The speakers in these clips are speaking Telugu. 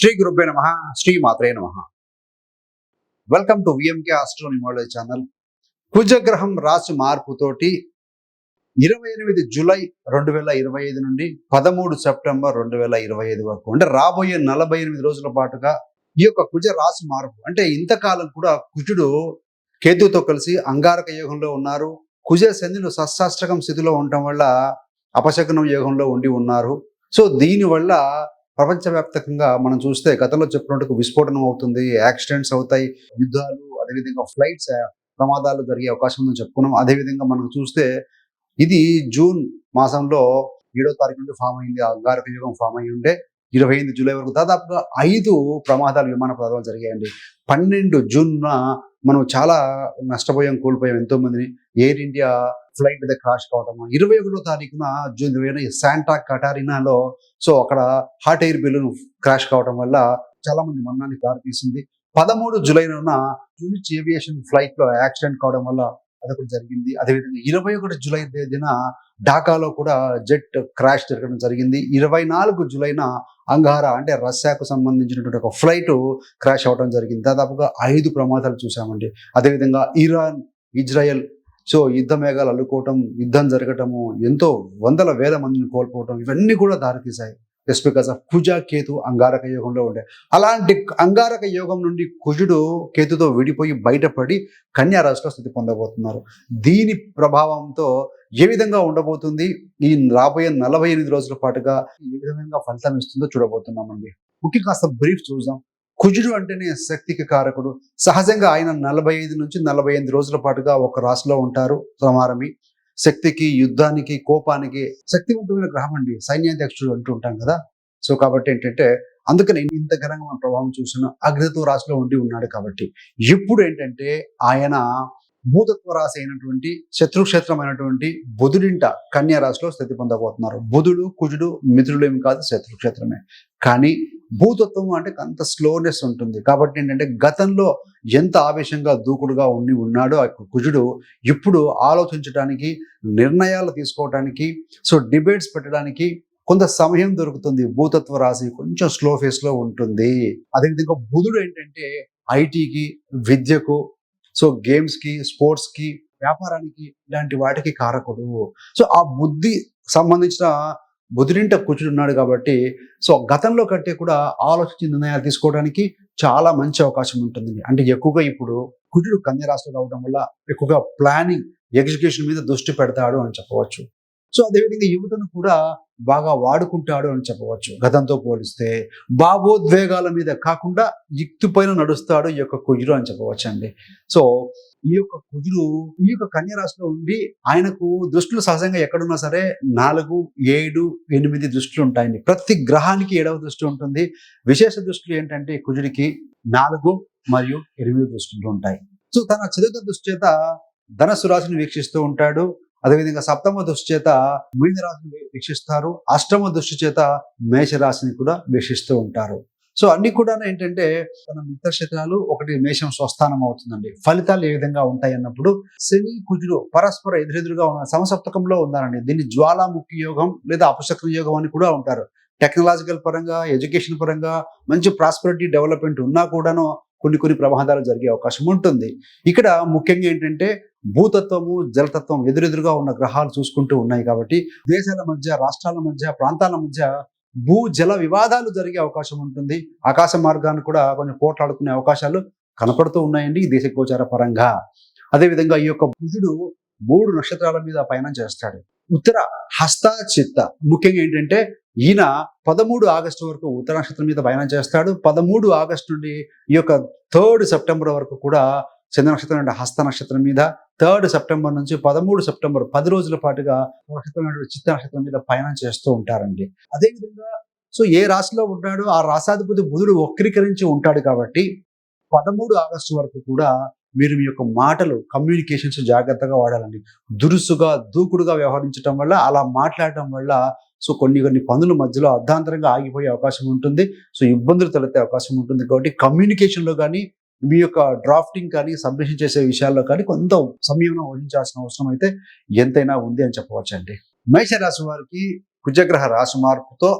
శ్రీ గురుభ్య నమ శ్రీ మాత్రే నమ. Welcome to VMK astronumerology channel కుజగ్రహం రాశి మార్పుతోటి ఇరవై ఎనిమిది జూలై రెండు వేల ఇరవై ఐదు నుండి పదమూడు సెప్టెంబర్ రెండు వేల ఇరవై ఐదు వరకు అంటే రాబోయే నలభై ఎనిమిది రోజుల పాటుగా ఈ యొక్క కుజ రాశి మార్పు అంటే ఇంతకాలం కూడా కుజుడు కేతుతో కలిసి అంగారక యోగంలో ఉన్నారు. కుజ శనిలు సశాస్త్రకం స్థితిలో ఉండటం వల్ల అపశకనం యోగంలో ఉండి ఉన్నారు. సో దీనివల్ల ప్రపంచవ్యాప్తంగా మనం చూస్తే గతంలో చెప్పినట్టుకు విస్ఫోటనం అవుతుంది యాక్సిడెంట్స్ అవుతాయి యుద్ధాలు అదేవిధంగా ఫ్లైట్స్ ప్రమాదాలు జరిగే అవకాశం ఉందని చెప్పుకున్నాం. అదేవిధంగా మనం చూస్తే ఇది జూన్ మాసంలో ఏడో తారీఖు నుండి ఫామ్ అయింది అంగారక యుగం ఫామ్ అయి ఉండే ఇరవై ఎనిమిది జూలై వరకు. దాదాపుగా ఐదు ప్రమాదాలు విమాన ప్రమాదాలు జరిగాయండి. పన్నెండు జూన్న మనం చాలా నష్టపోయాం కోల్పోయాం ఎంతో మందిని ఎయిర్ ఇండియా ఫ్లైట్ మీద క్రాష్ కావటం ఇరవై ఒకటో తారీఖున జూన్ ఇరవై శాంటా కటారినాలో సో అక్కడ హాట్ ఎయిర్ బెలూన్ క్రాష్ కావటం వల్ల చాలా మంది మరణానికి దారితీసింది. పదమూడు జూలైన జూనిచ్ ఏవియేషన్ ఫ్లైట్లో యాక్సిడెంట్ కావడం వల్ల అదొకటి జరిగింది. అదేవిధంగా ఇరవై ఒకటి జూలై తేదీన ఢాకాలో కూడా జెట్ క్రాష్ జరగడం జరిగింది. ఇరవై నాలుగు జూలైన అంగారా అంటే రష్యాకు సంబంధించినటువంటి ఒక ఫ్లైట్ క్రాష్ అవడం జరిగింది. దాదాపుగా ఐదు ప్రమాదాలు చూసామండి అదేవిధంగా ఇరాన్ ఇజ్రాయెల్ సో యుద్ధ మేఘాలు అల్లుకోవటం యుద్ధం జరగటము ఎంతో వందల వేల మందిని కోల్పోవటం ఇవన్నీ కూడా దారితీశాయి. జస్ట్ బికాస్ ఆఫ్ కుజ కేతు అంగారక యోగంలో ఉండే. అలాంటి అంగారక యోగం నుండి కుజుడు కేతుతో విడిపోయి బయటపడి కన్యారాశిలో స్థితి పొందబోతున్నారు. దీని ప్రభావంతో ఏ విధంగా ఉండబోతుంది? ఈ రాబోయే నలభై ఎనిమిది రోజుల పాటుగా ఏ విధంగా ఫలితం ఇస్తుందో చూడబోతున్నామండి. ముఖ్యంగా కాస్త బ్రీఫ్ చూద్దాం. కుజుడు అంటేనే శక్తికి కారకుడు. సహజంగా ఆయన నలభై ఐదు నుంచి నలభై ఎనిమిది రోజుల పాటుగా ఒక రాశిలో ఉంటారు. సమారమి. శక్తికి యుద్ధానికి కోపానికి శక్తివంతమైన గ్రహం అండి. సైన్యాధ్యక్షుడు అంటూ ఉంటాం కదా. సో కాబట్టి ఏంటంటే అందుకని ఇంత ఘనంగా మన ప్రభావం చూసిన అగ్నితో రాశిలో ఉండి ఉన్నాడు కాబట్టి. ఇప్పుడు ఏంటంటే ఆయన భూతత్వ రాశి అయినటువంటి శత్రుక్షేత్రమైనటువంటి బుధుడింట కన్యా రాశిలో స్థితి పొందబోతున్నారు. బుధుడు కుజుడు మిత్రులు ఏమి కాదు శత్రుక్షేత్రమే. కానీ భూతత్వం అంటే అంత స్లోనెస్ ఉంటుంది. కాబట్టి ఏంటంటే గతంలో ఎంత ఆవేశంగా దూకుడుగా ఉండి ఉన్నాడో ఆ కుజుడు ఇప్పుడు ఆలోచించడానికి నిర్ణయాలు తీసుకోవడానికి సో డిబేట్స్ పెట్టడానికి కొంత సమయం దొరుకుతుంది. భూతత్వ రాశి కొంచెం స్లో ఫేస్లో ఉంటుంది. అదేవిధంగా బుధుడు ఏంటంటే ఐటీకి విద్యకు సో గేమ్స్కి స్పోర్ట్స్కి వ్యాపారానికి ఇలాంటి వాటికి కారకుడు. సో ఆ బుద్ధి సంబంధించిన బుద్ధినింట కూర్చుని ఉన్నాడు కాబట్టి సో గతంలో కంటే కూడా ఆలోచించి నిర్ణయాలు తీసుకోవడానికి చాలా మంచి అవకాశం ఉంటుంది. అంటే ఎక్కువగా ఇప్పుడు కుజుడు కన్య రావడం వల్ల ఎక్కువగా ప్లానింగ్ ఎగ్జిక్యూషన్ మీద దృష్టి పెడతాడు అని చెప్పవచ్చు. సో అదేవిధంగా యువతను కూడా బాగా వాడుకుంటాడు అని చెప్పవచ్చు. గతంతో పోలిస్తే భావోద్వేగాల మీద కాకుండా యుక్తి పైన నడుస్తాడు ఈ యొక్క కుజుడు అని చెప్పవచ్చు అండి. సో ఈ యొక్క కుజుడు ఈ యొక్క కన్య రాశిలో ఉండి ఆయనకు దృష్టిలు సహజంగా ఎక్కడున్నా సరే నాలుగు ఏడు ఎనిమిది దృష్టిలు ఉంటాయండి. ప్రతి గ్రహానికి ఏడవ దృష్టి ఉంటుంది. విశేష దృష్టిలు ఏంటంటే కుజుడికి నాలుగు మరియు ఎనిమిది దృష్టిలు ఉంటాయి. సో తన చతుర్థ దృష్టి చేత ధనస్సు రాశిని వీక్షిస్తూ ఉంటాడు. అదేవిధంగా సప్తమ దృష్టి చేత మీనరాశిని వీక్షిస్తారు. అష్టమ దృష్టి చేత మేష రాశిని కూడా వీక్షిస్తూ ఉంటారు. సో అన్ని కూడా ఏంటంటే తన మిత్రక్షేత్రాలు ఒకటి మేషం స్వస్థానం అవుతుందండి. ఫలితాలు ఏ విధంగా ఉంటాయి అన్నప్పుడు శని కుజుడు పరస్పర ఎదురెదురుగా ఉన్న సమసప్తకంలో ఉన్నారండి. దీన్ని జ్వాలాముఖి యోగం లేదా అపశక్ర యోగం అని కూడా ఉంటారు. టెక్నాలజికల్ పరంగా ఎడ్యుకేషన్ పరంగా మంచి ప్రాస్పరిటీ డెవలప్మెంట్ ఉన్నా కూడాను కొన్ని కొన్ని ప్రమాదాలు జరిగే అవకాశం ఉంటుంది. ఇక్కడ ముఖ్యంగా ఏంటంటే భూతత్వము జలతత్వం ఎదురెదురుగా ఉన్న గ్రహాలు చూసుకుంటూ ఉన్నాయి కాబట్టి దేశాల మధ్య రాష్ట్రాల మధ్య ప్రాంతాల మధ్య భూ జల వివాదాలు జరిగే అవకాశం ఉంటుంది. ఆకాశ మార్గాన్ని కూడా కొంచెం పోట్లాడుకునే అవకాశాలు కనపడుతూ ఉన్నాయండి ఈ దేశ గోచార పరంగా. అదేవిధంగా ఈ యొక్క బుధుడు మూడు నక్షత్రాల మీద పయనం చేస్తాడు. ఉత్తర హస్త చిత్త ముఖ్యంగా ఏంటంటే ఈయన పదమూడు ఆగస్టు వరకు ఉత్తర నక్షత్రం మీద పయనం చేస్తాడు. పదమూడు ఆగస్టు నుండి ఈ యొక్క థర్డ్ సెప్టెంబర్ వరకు కూడా చంద్ర నక్షత్రం అంటే హస్త నక్షత్రం మీద థర్డ్ సెప్టెంబర్ నుంచి పదమూడు సెప్టెంబర్ పది రోజుల పాటుగా నక్షత్రం చిత్త నక్షత్రం మీద పయనం చేస్తూ ఉంటారండి. అదేవిధంగా సో ఏ రాశిలో ఉంటాడో ఆ రాసాధిపతి బుధుడు వక్రీకరించి ఉంటాడు కాబట్టి పదమూడు ఆగస్టు వరకు కూడా మీరు మీ యొక్క మాటలు కమ్యూనికేషన్స్ జాగ్రత్తగా వాడాలండి. దురుసుగా దూకుడుగా వ్యవహరించడం వల్ల అలా మాట్లాడటం వల్ల సో కొన్ని కొన్ని పనుల మధ్యలో అర్ధాంతరంగా ఆగిపోయే అవకాశం ఉంటుంది. సో ఇబ్బందులు తలెత్తే అవకాశం ఉంటుంది కాబట్టి కమ్యూనికేషన్లో కానీ మీ యొక్క డ్రాఫ్టింగ్ కానీ సబ్మిషన్ చేసే విషయాల్లో కానీ కొంత సంయమనం వహించాల్సిన అవసరం అయితే ఎంతైనా ఉంది అని చెప్పవచ్చు అండి మేషరాశి వారికి కుజగ్రహ రాశి మార్పుతో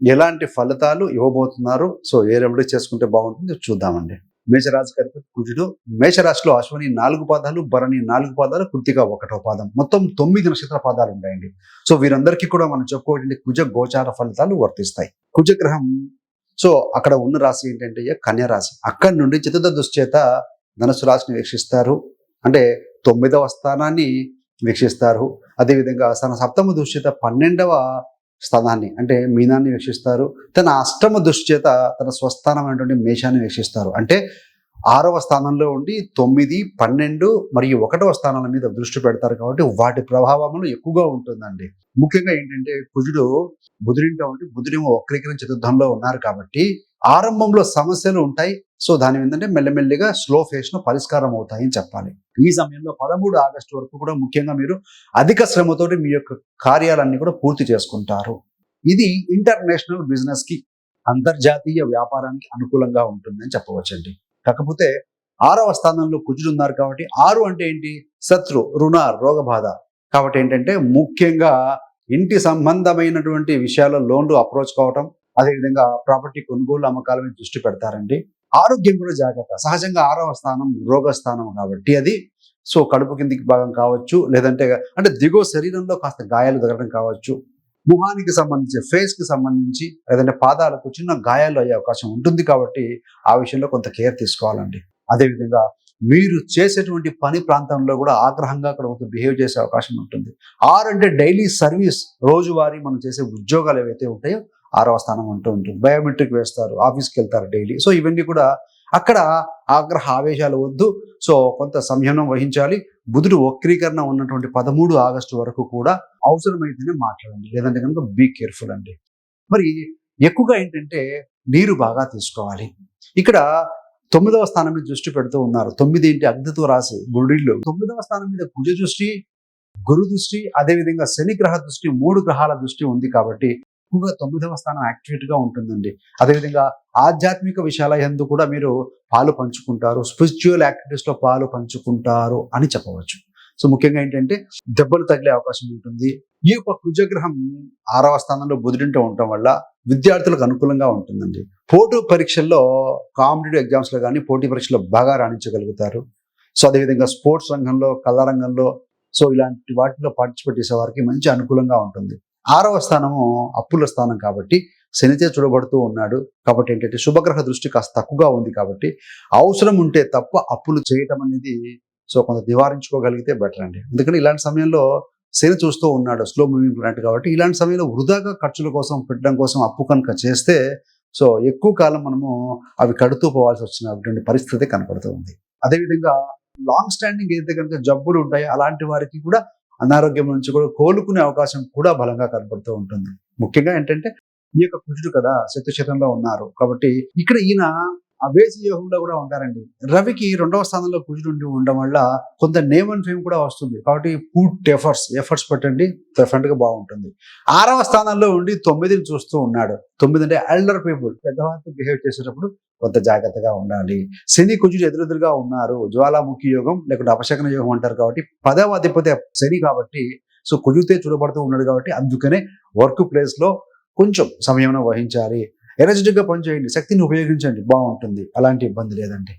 ఎలాంటి ఫలితాలు ఇవ్వబోతున్నారు? సో ఏ రెమెడీ చేసుకుంటే బాగుంటుంది చూద్దామండి. మేషరాశి గారికి కుజుడు మేషరాశిలో అశ్వని నాలుగు పాదాలు భరణి నాలుగు పాదాలు కృతిక ఒకటో పాదం. మొత్తం తొమ్మిది నక్షత్ర పాదాలు ఉంటాయండి. సో వీరందరికీ కూడా మనం చెప్పుకోవాలంటే కుజ గోచార ఫలితాలు వర్తిస్తాయి. కుజగ్రహం సో అక్కడ ఉన్న రాశి ఏంటంటే కన్యా రాశి. అక్కడి నుండి చతుర్థ దుశ్చేత ధనుసు రాశిని వీక్షిస్తారు. అంటే తొమ్మిదవ స్థానాన్ని వీక్షిస్తారు. అదేవిధంగా తన సప్తమ దుశ్చేత పన్నెండవ స్థానాన్ని అంటే మీనాన్ని వీక్షిస్తారు. తన అష్టమ దుశ్చేత తన స్వస్థానమైనటువంటి మేషాన్ని వీక్షిస్తారు. అంటే ఆరవ స్థానంలో ఉండి తొమ్మిది పన్నెండు మరియు ఒకటవ స్థానాల మీద దృష్టి పెడతారు కాబట్టి వాటి ప్రభావములు ఎక్కువగా ఉంటుందండి. ముఖ్యంగా ఏంటంటే కుజుడు బుధుడింటో ఉండి బుధుడేమో వక్రీకరణ చతుర్థంలో ఉన్నారు కాబట్టి ఆరంభంలో సమస్యలు ఉంటాయి. సో దాని ఏంటంటే మెల్లమెల్లిగా స్లో ఫేస్ను పరిష్కారం అవుతాయని చెప్పాలి. ఈ సమయంలో పదమూడు ఆగస్టు వరకు కూడా ముఖ్యంగా మీరు అధిక శ్రమతోటి మీ యొక్క కార్యాలన్నీ కూడా పూర్తి చేసుకుంటారు. ఇది ఇంటర్నేషనల్ బిజినెస్కి అంతర్జాతీయ వ్యాపారానికి అనుకూలంగా ఉంటుందని చెప్పవచ్చండి. కాకపోతే ఆరవ స్థానంలో కుజుడు ఉన్నారు కాబట్టి ఆరు అంటే ఏంటి? శత్రు రుణ రోగబాధ. కాబట్టి ఏంటంటే ముఖ్యంగా ఇంటి సంబంధమైనటువంటి విషయాల్లో లోన్లు అప్రోచ్ కావటం అదేవిధంగా ప్రాపర్టీ కొనుగోలు అమ్మకాల మీద దృష్టి పెడతారండి. ఆరోగ్యం కూడా జాగ్రత్త. సహజంగా ఆరవ స్థానం రోగ స్థానం కాబట్టి అది. సో కడుపు కిందికి భాగం కావచ్చు లేదంటే అంటే దిగువ శరీరంలో కాస్త గాయాలు తగలడం కావచ్చు. ముఖానికి సంబంధించి ఫేస్కి సంబంధించి లేదంటే పాదాలకు చిన్న గాయాలు అయ్యే అవకాశం ఉంటుంది కాబట్టి ఆ విషయంలో కొంత కేర్ తీసుకోవాలండి. అదేవిధంగా మీరు చేసేటువంటి పని ప్రాంతంలో కూడా ఆగ్రహంగా అక్కడ ఒక బిహేవ్ చేసే అవకాశం ఉంటుంది. ఆర్ అంటే డైలీ సర్వీస్ రోజువారీ మనం చేసే ఉద్యోగాలు ఏవైతే ఉంటాయో ఆరవ స్థానం అంటూ ఉంటుంది. బయోమెట్రిక్ వేస్తారు ఆఫీస్కి వెళ్తారు డైలీ సో ఇవన్నీ కూడా అక్కడ ఆగ్రహ ఆవేశాలు వద్దు. సో కొంత సంయమనం వహించాలి. బుధుడు వక్రీకరణ ఉన్నటువంటి పదమూడు ఆగస్టు వరకు కూడా అవసరమైతేనే మాట్లాడండి. లేదంటే కనుక బీ కేర్ఫుల్ అండి. మరి ఎక్కువగా ఏంటంటే నీరు బాగా తీసుకోవాలి. ఇక్కడ తొమ్మిదవ స్థానం మీద దృష్టి పెడుతూ ఉన్నారు. తొమ్మిది ఏంటి? అగ్నితో రాసి గుడిళ్ళు తొమ్మిదవ స్థానం మీద కుజ దృష్టి గురు దృష్టి అదేవిధంగా శని గ్రహ దృష్టి మూడు గ్రహాల దృష్టి ఉంది కాబట్టి ఎక్కువగా తొమ్మిదవ స్థానం యాక్టివేట్గా ఉంటుందండి. అదేవిధంగా ఆధ్యాత్మిక విషయాల ఎందు కూడా మీరు పాలు పంచుకుంటారు స్పిరిచువల్ యాక్టివిటీస్లో పాలు పంచుకుంటారు అని చెప్పవచ్చు. సో ముఖ్యంగా ఏంటంటే దెబ్బలు తగిలే అవకాశం ఉంటుంది. ఈ యొక్క కుజగ్రహం ఆరవ స్థానంలో బుధుడింటూ ఉండటం వల్ల విద్యార్థులకు అనుకూలంగా ఉంటుందండి. పోటీ పరీక్షల్లో కాంపిటేటివ్ ఎగ్జామ్స్లో కానీ పోటీ పరీక్షలో బాగా రాణించగలుగుతారు. సో అదేవిధంగా స్పోర్ట్స్ రంగంలో కళా రంగంలో సో ఇలాంటి వాటిలో పార్టిసిపేట్ చేసే వారికి మంచి అనుకూలంగా ఉంటుంది. ఆరవ స్థానము అప్పుల స్థానం కాబట్టి శనిచే చూడబడుతూ ఉన్నాడు. కాబట్టి ఏంటంటే శుభగ్రహ దృష్టి కాస్త తక్కువగా ఉంది కాబట్టి అవసరం ఉంటే తప్ప అప్పులు చేయటం అనేది సో కొంత నివారించుకోగలిగితే బెటర్ అండి. ఎందుకంటే ఇలాంటి సమయంలో శని చూస్తూ ఉన్నాడు స్లో మూవింగ్ ప్లాంట్ కాబట్టి ఇలాంటి సమయంలో వృధాగా ఖర్చుల కోసం పెట్టడం కోసం అప్పు కనుక చేస్తే సో ఎక్కువ కాలం మనము అవి కడుతూ పోవాల్సి వచ్చినటువంటి పరిస్థితి కనపడుతూ ఉంది. అదేవిధంగా లాంగ్ స్టాండింగ్ ఏదైతే కనుక జబ్బులు ఉంటాయో అలాంటి వారికి కూడా అనారోగ్యం నుంచి కూడా కోలుకునే అవకాశం కూడా బలంగా కనబడుతూ ఉంటుంది. ముఖ్యంగా ఏంటంటే ఈ యొక్క కుజుడు కదా శత్రుక్షేత్రంలో ఉన్నారు. కాబట్టి ఇక్కడ ఈయన అవేసి యోగంలో కూడా ఉంటారండి. రవికి రెండవ స్థానంలో కుజుడు ఉండి ఉండడం వల్ల కొంత నేమ్ అండ్ ఫేమ్ కూడా వస్తుంది. కాబట్టి పూట్ ఎఫర్ట్స్ ఎఫర్ట్స్ పెట్టండి డెఫినెట్గా బాగుంటుంది. ఆరవ స్థానంలో ఉండి తొమ్మిదిని చూస్తూ ఉన్నాడు. తొమ్మిది అంటే ఎల్డర్ పీపుల్ పెద్దవాళ్ళతో బిహేవ్ చేసేటప్పుడు కొంత జాగ్రత్తగా ఉండాలి. శని కుజుడు ఎదురెదురుగా ఉన్నారు. జ్వాలాముఖి యోగం లేకుంటే అపశకన యోగం అంటారు కాబట్టి పదవ అధిపతి శని కాబట్టి సో కుజుతే చూడబడుతూ ఉన్నాడు కాబట్టి అందుకనే వర్క్ ప్లేస్లో కొంచెం సమయంలో వహించాలి. ఎనర్జెటిక్గా పనిచేయండి శక్తిని ఉపయోగించండి. బాగుంటుంది. అలాంటి ఇబ్బంది లేదండి.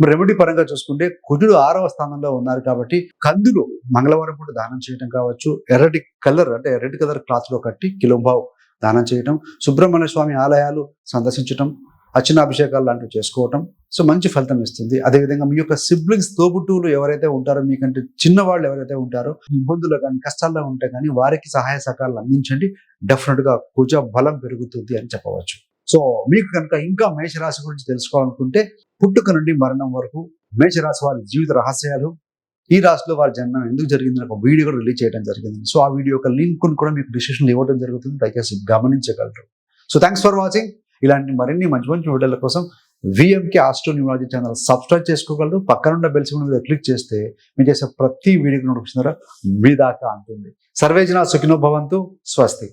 మరి రెమెడీ పరంగా చూసుకుంటే కుజుడు ఆరవ స్థానంలో ఉన్నారు కాబట్టి కందులు మంగళవారం పూట దానం చేయడం కావచ్చు. ఎర్రటి కలర్ అంటే రెడ్ కలర్ క్లాత్లో కట్టి కిలోంబావు దానం చేయటం. సుబ్రహ్మణ్య స్వామి ఆలయాలు సందర్శించటం. అర్చనాభిషేకాలు లాంటివి చేసుకోవటం. సో మంచి ఫలితం ఇస్తుంది. అదేవిధంగా మీ యొక్క సిబ్లింగ్స్ తోబుట్టువులు ఎవరైతే ఉంటారో మీకంటే చిన్నవాళ్ళు ఎవరైతే ఉంటారో ఇబ్బందులు కానీ కష్టాల్లో ఉంటే కానీ వారికి సహాయ సహకారాలు అందించండి. డెఫినెట్గా కుజ బలం పెరుగుతుంది అని చెప్పవచ్చు. సో మీకు కనుక ఇంకా మేషరాశి గురించి తెలుసుకోవాలనుకుంటే పుట్టుక నుండి మరణం వరకు మేషరాశి వారి జీవిత రహస్యాలు ఈ రాశిలో వారి జన్మం ఎందుకు జరిగిందని ఒక వీడియో కూడా రిలీజ్ చేయడం జరిగింది. సో ఆ వీడియో యొక్క లింక్ కూడా మీకు డిస్క్రిప్షన్ ఇవ్వడం జరుగుతుంది. దయచేసి గమనించగలరు. సో థ్యాంక్స్ ఫర్ వాచింగ్ ఇలాంటి మరిన్ని మంచి మంచి వీడియోల కోసం VMK astro numerology channel subscribe చేసుకోగలరు. పక్కనున్న బెల్ సింబల్ మీద క్లిక్ చేస్తే మీరు చేసే ప్రతి వీడియోకి నోటిఫికేషన్ ద్వారా మీ దాకా అంటుంది. సర్వేజన సుఖినో భవంతు. స్వస్తి.